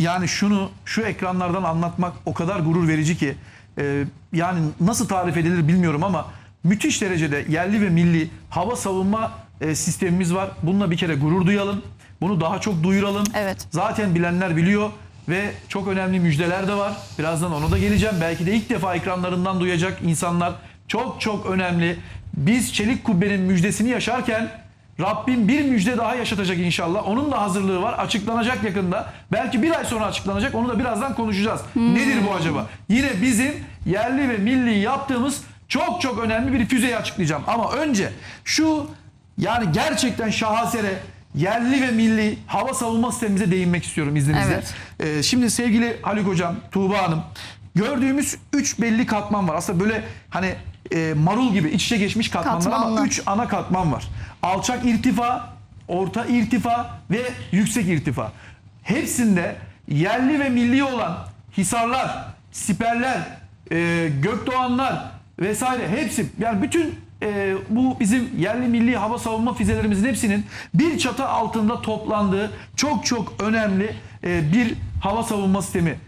yani şunu şu ekranlardan anlatmak o kadar gurur verici ki e, yani nasıl tarif edilir bilmiyorum ama müthiş derecede yerli ve milli hava savunma e, sistemimiz var. Bununla bir kere gurur duyalım. Bunu daha çok duyuralım. Evet. Zaten bilenler biliyor ve çok önemli müjdeler de var. Birazdan ona da geleceğim. Belki de ilk defa ekranlarından duyacak insanlar. Çok çok önemli. Biz Çelik Kubbe'nin müjdesini yaşarken Rabbim bir müjde daha yaşatacak inşallah. Onun da hazırlığı var. Açıklanacak yakında. Belki bir ay sonra açıklanacak. Onu da birazdan konuşacağız. Nedir bu acaba? Yine bizim yerli ve milli yaptığımız çok çok önemli bir füzeyi açıklayacağım. Ama önce şu yani gerçekten şahesere yerli ve milli hava savunma sistemimize değinmek istiyorum izninizle. Evet. Ee, şimdi sevgili Haluk Hocam, Tuğba Hanım gördüğümüz üç belli katman var. Aslında böyle hani e, marul gibi iç içe geçmiş katmanlar ama Katmanlı. üç ana katman var. Alçak irtifa, orta irtifa ve yüksek irtifa. Hepsinde yerli ve milli olan hisarlar, siperler, e, gökdoğanlar vesaire hepsi yani bütün e, bu bizim yerli milli hava savunma füzelerimizin hepsinin bir çatı altında toplandığı çok çok önemli e, bir hava savunma sistemi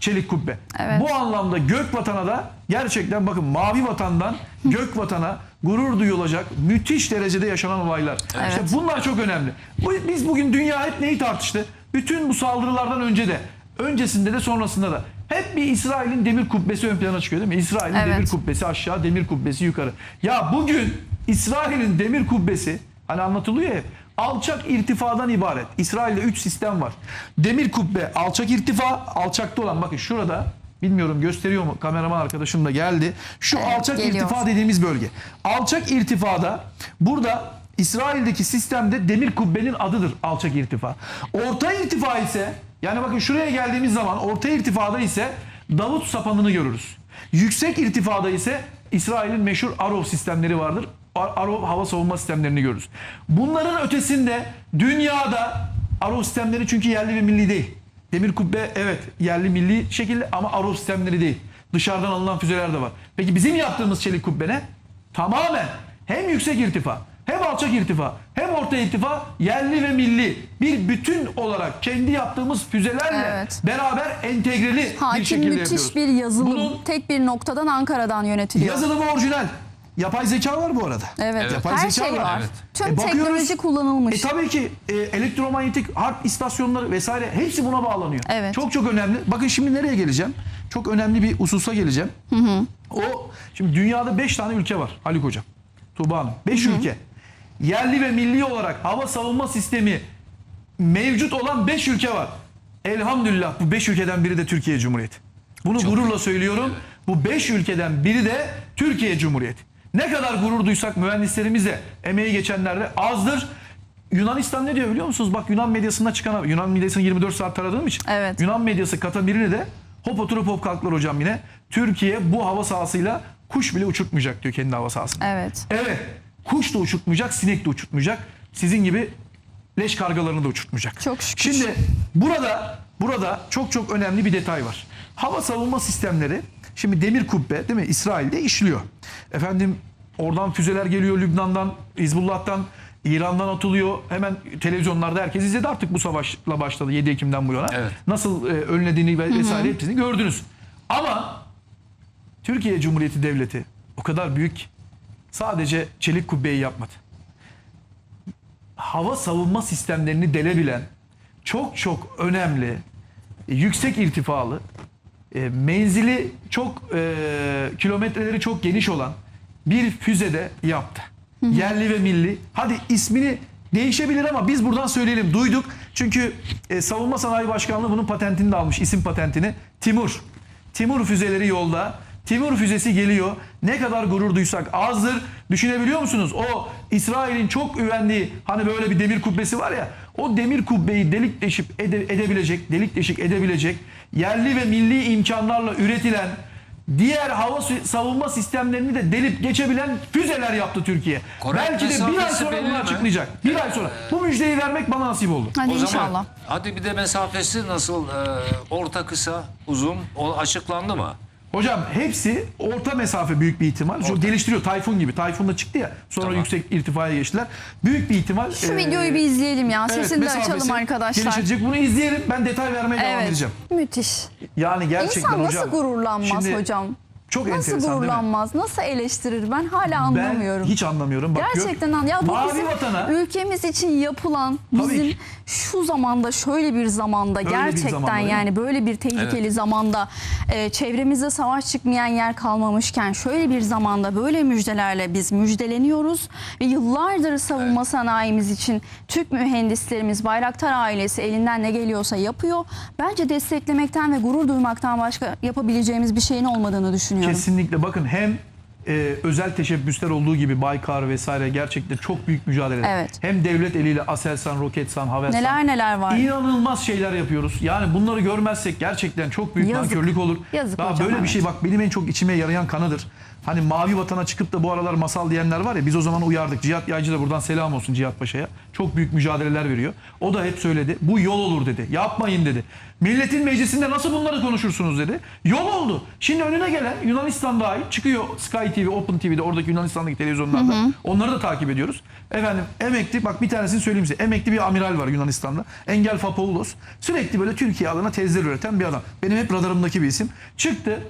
Çelik Kubbe. Evet. Bu anlamda gök vatana da gerçekten bakın mavi vatandan gök vatana gurur duyulacak müthiş derecede yaşanan olaylar. Evet. İşte bunlar çok önemli. Bu, biz bugün dünya hep neyi tartıştı? Bütün bu saldırılardan önce de, öncesinde de sonrasında da hep bir İsrail'in demir kubbesi ön plana çıkıyor değil mi? İsrail'in Evet. demir kubbesi aşağı, demir kubbesi yukarı. Ya bugün İsrail'in demir kubbesi hani anlatılıyor ya hep alçak irtifadan ibaret. İsrail'de 3 sistem var. Demir kubbe alçak irtifa, alçakta olan bakın şurada bilmiyorum gösteriyor mu kameraman arkadaşım da geldi. Şu Evet, alçak geliyor. irtifa dediğimiz bölge. Alçak irtifada burada İsrail'deki sistemde demir kubbenin adıdır alçak irtifa. Orta irtifa ise yani bakın şuraya geldiğimiz zaman orta irtifada ise Davut sapanını görürüz. Yüksek irtifada ise İsrail'in meşhur Arov sistemleri vardır. Ar- Arov hava savunma sistemlerini görürüz. Bunların ötesinde dünyada Arov sistemleri çünkü yerli ve milli değil. Demir kubbe evet yerli milli şekilde ama Arov sistemleri değil. Dışarıdan alınan füzeler de var. Peki bizim yaptığımız çelik kubbe ne? Tamamen hem yüksek irtifa hem alçak irtifa hem orta irtifa yerli ve milli bir bütün olarak kendi yaptığımız füzelerle Evet. beraber entegreli bir Hakim şekilde müthiş yapıyoruz. bir yazılım. Bunun Tek bir noktadan Ankara'dan yönetiliyor. yazılımı orijinal. Yapay zeka var bu arada. Evet. Yapay Her zeka şey var. var. Evet. Tüm E, bakıyoruz- teknoloji kullanılmış. E tabii ki e, elektromanyetik harp istasyonları vesaire hepsi buna bağlanıyor. Evet. Çok çok önemli. Bakın şimdi nereye geleceğim? Çok önemli bir hususa geleceğim. O şimdi dünyada 5 tane ülke var Haluk Hocam. Tuğba Hanım. 5 ülke. Yerli ve milli olarak hava savunma sistemi mevcut olan 5 ülke var. Elhamdülillah bu 5 ülkeden biri de Türkiye Cumhuriyeti. Bunu gururla söylüyorum. Bu 5 ülkeden biri de Türkiye Cumhuriyeti. Ne kadar gurur duysak mühendislerimiz de emeği geçenler de azdır. Yunanistan ne diyor biliyor musunuz? Bak Yunan medyasında çıkan Yunan medyasını 24 saat taradığım için. Evet. Yunan medyası kata birini de hop oturup hop kalktılar hocam yine. Türkiye bu hava sahasıyla kuş bile uçurtmayacak diyor kendi hava sahasında. Evet. Evet. Kuş da uçurtmayacak, sinek de uçurtmayacak. Sizin gibi leş kargalarını da uçurtmayacak. Çok şükür. Şimdi burada burada çok çok önemli bir detay var. Hava savunma sistemleri şimdi demir kubbe değil mi İsrail'de işliyor. Efendim oradan füzeler geliyor Lübnan'dan, Hizbullah'tan, İran'dan atılıyor. Hemen televizyonlarda herkes izledi artık bu savaşla başladı 7 Ekim'den bu yana. Evet. Nasıl e, önlediğini ve vesaire hepsini gördünüz. Ama Türkiye Cumhuriyeti Devleti o kadar büyük sadece çelik kubbeyi yapmadı. Hava savunma sistemlerini delebilen çok çok önemli, yüksek irtifalı, e, menzili çok e, kilometreleri çok geniş olan bir füzede yaptı. Yerli ve milli. Hadi ismini değişebilir ama biz buradan söyleyelim. Duyduk. Çünkü e, Savunma Sanayi Başkanlığı bunun patentini de almış. isim patentini. Timur. Timur füzeleri yolda. Timur füzesi geliyor. Ne kadar gurur duysak azdır. Düşünebiliyor musunuz? O İsrail'in çok üvendiği hani böyle bir demir kubbesi var ya. O demir kubbeyi delik deşip ede- edebilecek, delik deşik edebilecek yerli ve milli imkanlarla üretilen diğer hava savunma sistemlerini de delip geçebilen füzeler yaptı Türkiye. Kore Belki de bir ay sonra mi? açıklayacak. Bir ay sonra. Bu müjdeyi vermek bana nasip oldu. Hadi O zaman inşallah. hadi bir de mesafesi nasıl e, orta kısa uzun o açıklandı mı? Hocam hepsi orta mesafe büyük bir ihtimal. Şu geliştiriyor Tayfun gibi. Tayfun da çıktı ya. Sonra Tamam. yüksek irtifaya geçtiler. Büyük bir ihtimal. Şu e, videoyu bir izleyelim ya. evet, Sesini de mesafesi açalım arkadaşlar. Gelişecek. Bunu izleyelim. Ben detay vermeye devam Evet. edeceğim. Müthiş. Yani gerçekten İnsan hocam. nasıl gururlanmaz Şimdi hocam? Çok Nasıl enteresan değil mi? gururlanmaz? Nasıl eleştirir? Ben hala Ben anlamıyorum. hiç anlamıyorum. Bak, gör- Gerçekten an- ya bu Mavi bizim vatana ülkemiz için yapılan Tabii bizim ki. Şu zamanda şöyle bir zamanda bir gerçekten zamanda, değil mi? yani böyle bir tehlikeli zamanda e, çevremizde savaş çıkmayan yer kalmamışken şöyle bir zamanda böyle müjdelerle biz müjdeleniyoruz ve yıllardır savunma sanayimiz için Türk mühendislerimiz Bayraktar ailesi elinden ne geliyorsa yapıyor. Bence desteklemekten ve gurur duymaktan başka yapabileceğimiz bir şeyin olmadığını düşünüyorum. Kesinlikle bakın hem e, özel teşebbüsler olduğu gibi Baykar vesaire gerçekten çok büyük mücadele. Evet. Hem devlet eliyle Aselsan, Roketsan, Havelsan. Neler neler var. İnanılmaz şeyler yapıyoruz. Yani bunları görmezsek gerçekten çok büyük Yazık. nankörlük olur. Yazık Daha hocam, böyle bir evet. şey bak benim en çok içime yarayan kanıdır. Hani mavi vatana çıkıp da bu aralar masal diyenler var ya biz o zaman uyardık. Cihat Yaycı da buradan selam olsun Cihat Paşa'ya. Çok büyük mücadeleler veriyor. O da hep söyledi. Bu yol olur dedi. Yapmayın dedi. Milletin meclisinde nasıl bunları konuşursunuz dedi. Yol oldu. Şimdi önüne gelen Yunanistan dahil çıkıyor Sky TV, Open TV'de oradaki Yunanistan'daki televizyonlarda. Onları da takip ediyoruz. Efendim emekli bak bir tanesini söyleyeyim size. Emekli bir amiral var Yunanistan'da. Engel Fapoulos. Sürekli böyle Türkiye adına tezler üreten bir adam. Benim hep radarımdaki bir isim. Çıktı.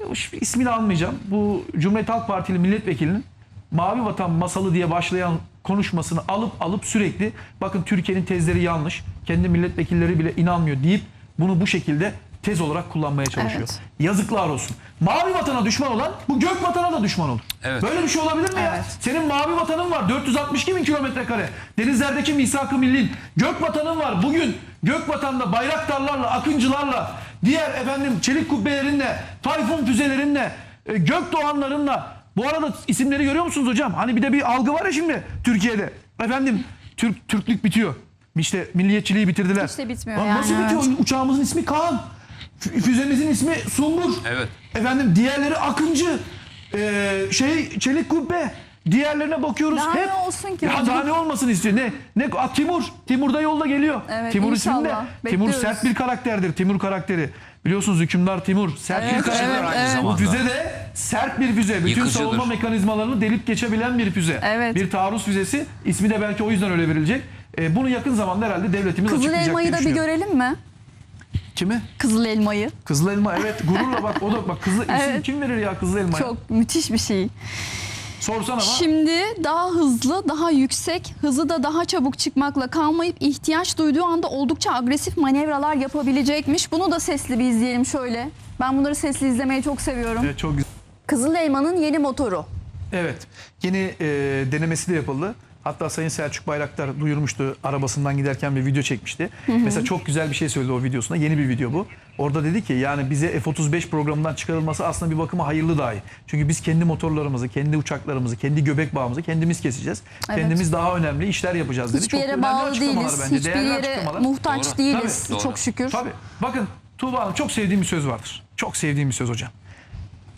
Ya ismini almayacağım. Bu Cumhuriyet Halk Partili milletvekilinin Mavi Vatan masalı diye başlayan konuşmasını alıp alıp sürekli bakın Türkiye'nin tezleri yanlış. Kendi milletvekilleri bile inanmıyor deyip bunu bu şekilde tez olarak kullanmaya çalışıyor. Evet. Yazıklar olsun. Mavi vatana düşman olan bu gök vatana da düşman olur. Evet. Böyle bir şey olabilir mi ya? Evet. Senin mavi vatanın var 462 bin kilometre kare. Denizlerdeki misak-ı millin. Gök vatanın var. Bugün gök vatanda bayraktarlarla, akıncılarla, diğer efendim çelik kubbelerinle, tayfun füzelerinle, e, gök doğanlarınla. Bu arada isimleri görüyor musunuz hocam? Hani bir de bir algı var ya şimdi Türkiye'de. Efendim Türk Türklük bitiyor. İşte milliyetçiliği bitirdiler. Hiç de bitmiyor Lan yani, Nasıl bitiyor? evet. Uçağımızın ismi Kaan. Fü- Füzemizin ismi Sungur. Evet. Efendim diğerleri Akıncı. Ee, şey Çelik Kubbe. Diğerlerine bakıyoruz Daha hep. ne olsun ki Ya hocam? daha ne olmasın istiyor? Ne? Ne? Aa, Timur. Timur da yolda geliyor. Evet, Timur inşallah. isminde. Timur Bekliyoruz. sert bir karakterdir. Timur karakteri. Biliyorsunuz hükümdar Timur. Sert bir karakter. evet, aynı evet. Bu zamanda. füze de sert bir füze. Bütün Yıkıcıdır. savunma mekanizmalarını delip geçebilen bir füze. Evet. Bir taarruz füzesi. İsmi de belki o yüzden öyle verilecek. Ee, bunu yakın zamanda herhalde devletimiz Kızıl açıklayacak elmayı diye da bir düşünüyorum. görelim mi? Kimi? Kızıl elmayı. Kızıl elma evet gururla bak o da bak kızıl isim Evet. kim verir ya kızıl elmaya? Çok müthiş bir şey. Sorsana ama. Şimdi daha hızlı, daha yüksek, hızı da daha çabuk çıkmakla kalmayıp ihtiyaç duyduğu anda oldukça agresif manevralar yapabilecekmiş. Bunu da sesli bir izleyelim şöyle. Ben bunları sesli izlemeyi çok seviyorum. Evet, çok güzel. Kızıl elmanın yeni motoru. Evet. Yeni e, denemesi de yapıldı. Hatta Sayın Selçuk Bayraktar duyurmuştu. Arabasından giderken bir video çekmişti. Mesela çok güzel bir şey söyledi o videosunda. Yeni bir video bu. Orada dedi ki yani bize F-35 programından çıkarılması aslında bir bakıma hayırlı dahi. Çünkü biz kendi motorlarımızı, kendi uçaklarımızı, kendi göbek bağımızı kendimiz keseceğiz. Evet. Kendimiz daha önemli işler yapacağız dedi. Hiçbir Çok yere bağlı değiliz. bence, Hiçbir değerli yere açıklamalar. muhtaç Doğru. değiliz. Tabii, doğru. Çok şükür. Tabii. Bakın Tuğba Hanım çok sevdiğim bir söz vardır. Çok sevdiğim bir söz hocam.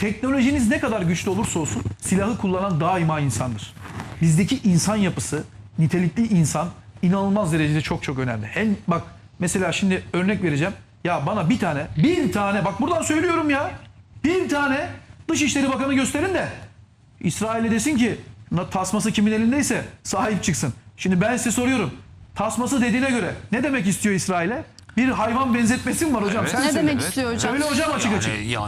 Teknolojiniz ne kadar güçlü olursa olsun silahı kullanan daima insandır. Bizdeki insan yapısı, nitelikli insan inanılmaz derecede çok çok önemli. En bak mesela şimdi örnek vereceğim. Ya bana bir tane, bir tane bak buradan söylüyorum ya. Bir tane Dışişleri Bakanı gösterin de İsrail'e desin ki "Na- tasması kimin elindeyse sahip çıksın. Şimdi ben size soruyorum. Tasması dediğine göre ne demek istiyor İsrail'e? Bir hayvan benzetmesi mi var hocam? Evet. Sen Ne söyle. demek istiyor hocam? Söyle hocam açık açık. Yani, ya,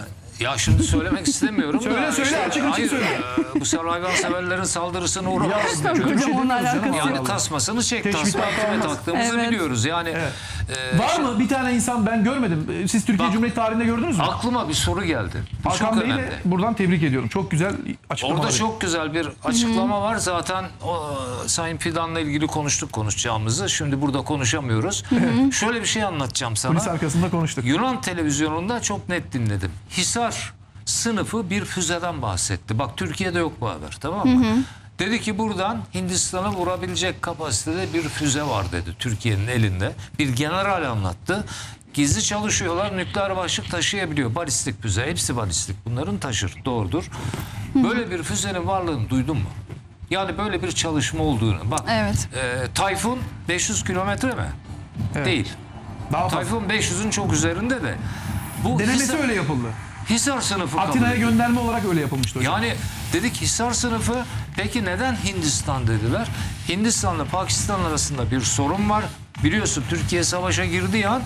ya şimdi söylemek istemiyorum da. Söyle, söyle, açık açık hayır, söyle. e, bu sefer hayvanseverlerin saldırısına Ya, uğramasın. Tabii hocam, şey onunla alakası Allah Yani tasmasını çek, Teşvik kime olmaz. taktığımızı Evet. biliyoruz. Yani Evet. e, Var mı bir tane insan ben görmedim. Siz Türkiye Bak- Cumhuriyeti tarihinde gördünüz mü? aklıma bir soru geldi. Bu çok Hakan Bey'i önemli. de buradan tebrik ediyorum. Çok güzel açıklama. Orada var. çok güzel bir açıklama var. Zaten o, Sayın Fidan'la ilgili konuştuk konuşacağımızı. Şimdi burada konuşamıyoruz. Şöyle bir şey anlatacağım sana. Kulis arkasında konuştuk. Yunan televizyonunda çok net dinledim. Hisar sınıfı bir füzeden bahsetti. Bak Türkiye'de yok bu haber tamam mı? Dedi ki buradan Hindistan'a vurabilecek kapasitede bir füze var dedi Türkiye'nin elinde. Bir general anlattı. Gizli çalışıyorlar nükleer başlık taşıyabiliyor. Balistik füze hepsi balistik bunların taşır doğrudur. Böyle bir füzenin varlığını duydun mu? Yani böyle bir çalışma olduğunu. Bak Evet. e, Tayfun 500 kilometre mi? Evet. Değil. Daha. Tayfun 500'ün çok üzerinde de. Bu Denemesi Hisar- öyle yapıldı. Hisar sınıfı kabul Atina'ya gönderme olarak öyle yapılmıştı hocam. Yani dedik Hisar sınıfı peki neden Hindistan dediler? Hindistan'la Pakistan arasında bir sorun var. Biliyorsun Türkiye savaşa girdiği an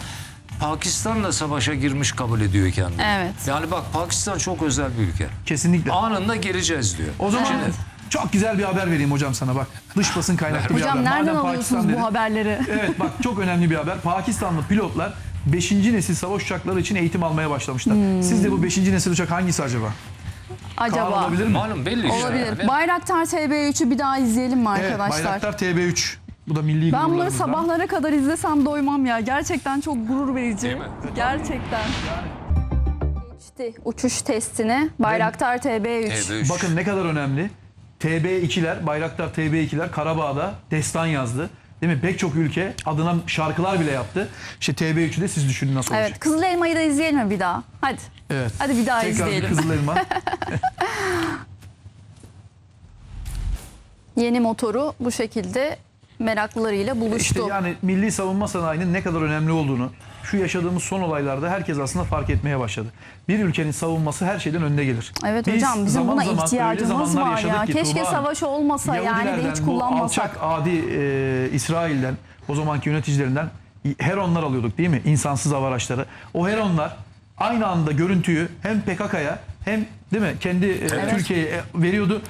Pakistan'la savaşa girmiş kabul ediyor kendini. Evet. Yani bak Pakistan çok özel bir ülke. Kesinlikle. Anında gireceğiz diyor. O zaman Evet. çok güzel bir haber vereyim hocam sana bak. Dış basın kaynaklı bir Hocam haber. nereden Madem alıyorsunuz Pakistan bu dedik- haberleri? Evet bak çok önemli bir haber. Pakistanlı pilotlar 5. nesil savaş uçakları için eğitim almaya başlamışlar. Hmm. Sizce bu 5. nesil uçak hangisi acaba? Kaan Acaba? olabilir mi? Malum belli işte. Olabilir. yani. Bayraktar TB3'ü bir daha izleyelim mi Evet, arkadaşlar? Bayraktar TB3. Bu da milli Ben bunları sabahlara kadar izlesem doymam ya. Gerçekten çok gurur verici. Değil mi? Gerçekten. Geçti uçuş testini Bayraktar TB3. TB3. Bakın ne kadar önemli. TB2'ler, Bayraktar TB2'ler Karabağ'da destan yazdı. Değil mi? Pek çok ülke adına şarkılar bile yaptı. İşte TB3'ü de siz düşünün nasıl Evet, olacak. Kızıl Elma'yı da izleyelim mi bir daha? Hadi. Evet. Hadi bir daha Tekrar izleyelim. Kızıl Elma. Yeni motoru bu şekilde meraklılarıyla buluştu. İşte yani milli savunma sanayinin ne kadar önemli olduğunu şu yaşadığımız son olaylarda herkes aslında fark etmeye başladı. Bir ülkenin savunması her şeyden önde gelir. Evet Biz hocam bizim buna ihtiyacımız var ya. ki Keşke Hanım, savaş olmasa yani de hiç bu kullanmasak. alçak adi e, İsrail'den o zamanki yöneticilerinden Heronlar alıyorduk değil mi? İnsansız hava araçları. O Heronlar aynı anda görüntüyü hem PKK'ya hem değil mi kendi e, Türkiye'ye e, veriyordu.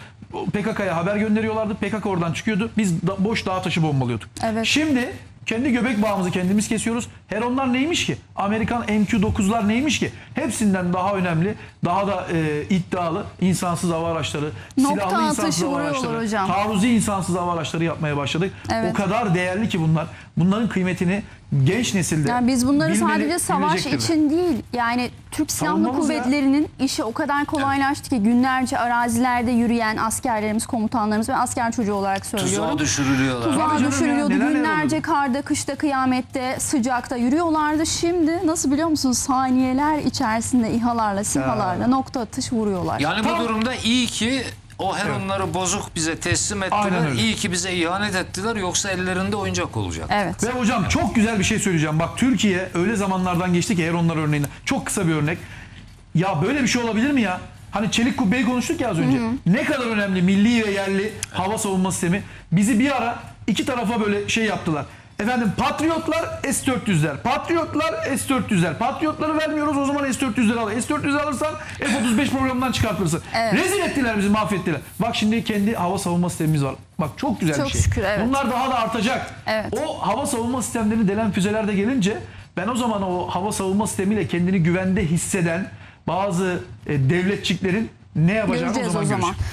PKK'ya haber gönderiyorlardı. PKK oradan çıkıyordu. Biz da, boş dağ taşı bombalıyorduk. Evet. Şimdi kendi göbek bağımızı kendimiz kesiyoruz. Heronlar neymiş ki? Amerikan MQ-9'lar neymiş ki? Hepsinden daha önemli, daha da e, iddialı insansız hava araçları, Nokta silahlı insansız hava araçları, hocam. taarruzi insansız hava araçları yapmaya başladık. Evet. O kadar değerli ki bunlar. Bunların kıymetini genç nesilde Yani biz bunları bilmeli, sadece savaş bilecektir için değil yani Türk Silahlı Savunmamız ya. Kuvvetleri'nin işi o kadar kolaylaştı ki günlerce arazilerde yürüyen askerlerimiz, komutanlarımız ve asker çocuğu olarak söylüyorum. Tuzağa düşürülüyorlar. Tuzağa Tabii canım düşürülüyordu. ya, neler Günlerce karda, kışta, kıyamette, sıcakta yürüyorlardı. Şimdi nasıl biliyor musunuz? Saniyeler içerisinde İHA'larla, SİHA'larla nokta atış vuruyorlar. Yani Tam- bu durumda iyi ki o Heronları bozuk bize teslim ettiler. öyle. İyi ki bize ihanet ettiler yoksa ellerinde oyuncak olacak. Evet. Ve hocam çok güzel bir şey söyleyeceğim. Bak Türkiye öyle zamanlardan geçti ki Heronlar örneğine. Çok kısa bir örnek. Ya böyle bir şey olabilir mi ya? Hani çelik kubbeyi konuştuk ya az önce. Ne kadar önemli milli ve yerli hava savunma sistemi. Bizi bir ara iki tarafa böyle şey yaptılar. Efendim Patriotlar S-400'ler. Patriotlar S-400'ler. Patriotları vermiyoruz o zaman S-400'leri al. S-400 alırsan F-35 programından çıkartırsın. Evet. Rezil ettiler bizi mahvettiler. Bak şimdi kendi hava savunma sistemimiz var. Bak çok güzel Çok bir şey. şükür, evet. Bunlar daha da artacak. Evet. O hava savunma sistemlerini delen füzeler de gelince ben o zaman o hava savunma sistemiyle kendini güvende hisseden bazı e, devletçiklerin ne yapacağını Göreceğiz o zaman, o zaman. göreceğim.